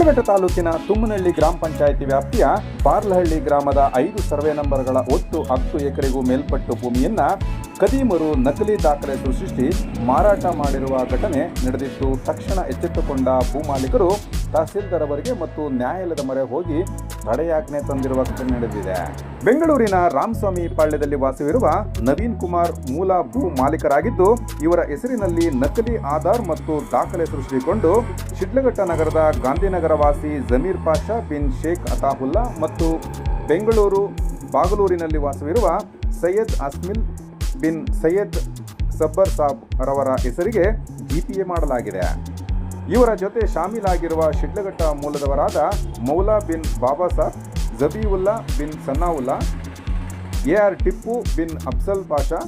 ಶಿಡ್ಲಘಟ್ಟ ತಾಲೂಕಿನ ತುಮ್ಮನಹಳ್ಳಿ ಗ್ರಾಮ ಪಂಚಾಯಿತಿ ವ್ಯಾಪ್ತಿಯ ಬಾರ್ಲಹಳ್ಳಿ ಗ್ರಾಮದ ಐದು ಸರ್ವೆ ನಂಬರ್ಗಳ ಒಟ್ಟು ಹತ್ತು ಎಕರೆಗೂ ಮೇಲ್ಪಟ್ಟು ಭೂಮಿಯನ್ನ ಕದೀಮರು ನಕಲಿ ದಾಖಲೆ ಸೃಷ್ಟಿಸಿ ಮಾರಾಟ ಮಾಡಿರುವ ಘಟನೆ ನಡೆದಿದ್ದು ತಕ್ಷಣ ಎಚ್ಚೆತ್ತುಕೊಂಡ ಭೂಮಾಲೀಕರು ತಹಸೀಲ್ದಾರ್ ಅವರಿಗೆ ಮತ್ತು ನ್ಯಾಯಾಲಯದ ಮೊರೆ ಹೋಗಿ ತಡೆಯಾಜ್ಞೆ ತಂದಿರುವ ಘಟನೆ ನಡೆದಿದೆ. ಬೆಂಗಳೂರಿನ ರಾಮಸ್ವಾಮಿ ಪಾಳ್ಯದಲ್ಲಿ ವಾಸವಿರುವ ನವೀನ್ ಕುಮಾರ್ ಮೂಲ ಭೂ ಮಾಲೀಕರಾಗಿದ್ದು, ಇವರ ಹೆಸರಿನಲ್ಲಿ ನಕಲಿ ಆಧಾರ್ ಮತ್ತು ದಾಖಲೆ ಸೃಷ್ಟಿಕೊಂಡು ಶಿಡ್ಲಘಟ್ಟ ನಗರದ ಗಾಂಧಿನಗರ ವಾಸಿ ಜಮೀರ್ ಪಾಷಾ ಬಿನ್ ಶೇಖ್ ಅತಾಹುಲ್ಲಾ ಮತ್ತು ಬೆಂಗಳೂರು ಬಾಗಲೂರಿನಲ್ಲಿ ವಾಸವಿರುವ ಸೈಯದ್ ಅಸ್ಮಿಲ್ ಬಿನ್ ಸೈಯದ್ ಸಬ್ಬರ್ ಸಾಬ್ ರವರ ಹೆಸರಿಗೆ ಜಿಪಿಎ ಮಾಡಲಾಗಿದೆ. ಇವರ ಜೊತೆ ಶಾಮೀಲಾಗಿರುವ ಶಿಡ್ಲಘಟ್ಟ ಮೂಲದವರಾದ ಮೌಲಾ ಬಿನ್ ಬಾಬಾ ಸಾಬ್ ಜಬೀವುಲ್ಲಾ ಬಿನ್ ಸನ್ನಾವುಲ್ಲಾ ಎ ಆರ್ ಟಿಪ್ಪು ಬಿನ್ ಅಫ್ಸಲ್ ಪಾಷಾ,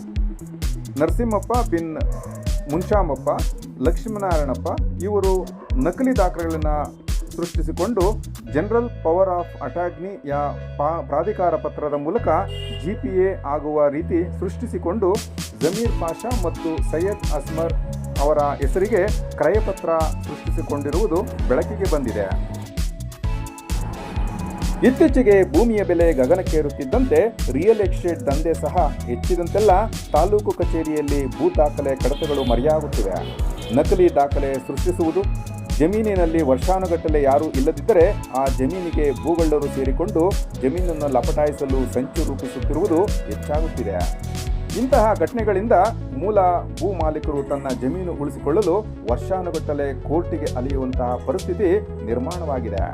ನರಸಿಂಹಪ್ಪ ಬಿನ್ ಮುನ್ಶಾಮಪ್ಪ ಲಕ್ಷ್ಮೀನಾರಾಯಣಪ್ಪ, ಇವರು ನಕಲಿ ದಾಖಲೆಗಳನ್ನು ಸೃಷ್ಟಿಸಿಕೊಂಡು ಜನರಲ್ ಪವರ್ ಆಫ್ ಅಟಾಗ್ನಿ ಪಾ ಪ್ರಾಧಿಕಾರ ಪತ್ರದ ಮೂಲಕ ಜಿ ಪಿ ಎ ಆಗುವ ರೀತಿ ಸೃಷ್ಟಿಸಿಕೊಂಡು ಜಮೀರ್ ಪಾಷಾ ಮತ್ತು ಸೈಯದ್ ಅಸ್ಮರ್ ಅವರ ಹೆಸರಿಗೆ ಕ್ರಯಪತ್ರ ಸೃಷ್ಟಿಸಿಕೊಂಡಿರುವುದು ಬೆಳಕಿಗೆ ಬಂದಿದೆ. ಇತ್ತೀಚೆಗೆ ಭೂಮಿಯ ಬೆಲೆ ಗಗನಕ್ಕೇರುತ್ತಿದ್ದಂತೆ ರಿಯಲ್ ಎಸ್ಟೇಟ್ ದಂಧೆ ಸಹ ಹೆಚ್ಚಿದಂತೆಲ್ಲ ತಾಲೂಕು ಕಚೇರಿಯಲ್ಲಿ ಭೂ ದಾಖಲೆ ಕಡತಗಳು ಮರೆಯಾಗುತ್ತಿವೆ. ನಕಲಿ ದಾಖಲೆ ಸೃಷ್ಟಿಸುವುದು ಜಮೀನಿನಲ್ಲಿ ವರ್ಷಾನುಗಟ್ಟಲೆ ಯಾರೂ ಇಲ್ಲದಿದ್ದರೆ ಆ ಜಮೀನಿಗೆ ಭೂಗಳ್ಳರು ಸೇರಿಕೊಂಡು ಜಮೀನನ್ನು ಲಪಟಾಯಿಸಲು ಸಂಚು ರೂಪಿಸುತ್ತಿರುವುದು ಹೆಚ್ಚಾಗುತ್ತಿದೆ. ಇಂತಹ ಘಟನೆಗಳಿಂದ ಮೂಲ ಭೂ ಮಾಲೀಕರು ತನ್ನ ಜಮೀನು ಉಳಿಸಿಕೊಳ್ಳಲು ವರ್ಷಾನುಗಟ್ಟಲೆ ಕೋರ್ಟಿಗೆ ಅಲೆಯುವಂತಹ ಪರಿಸ್ಥಿತಿ ನಿರ್ಮಾಣವಾಗಿದೆ.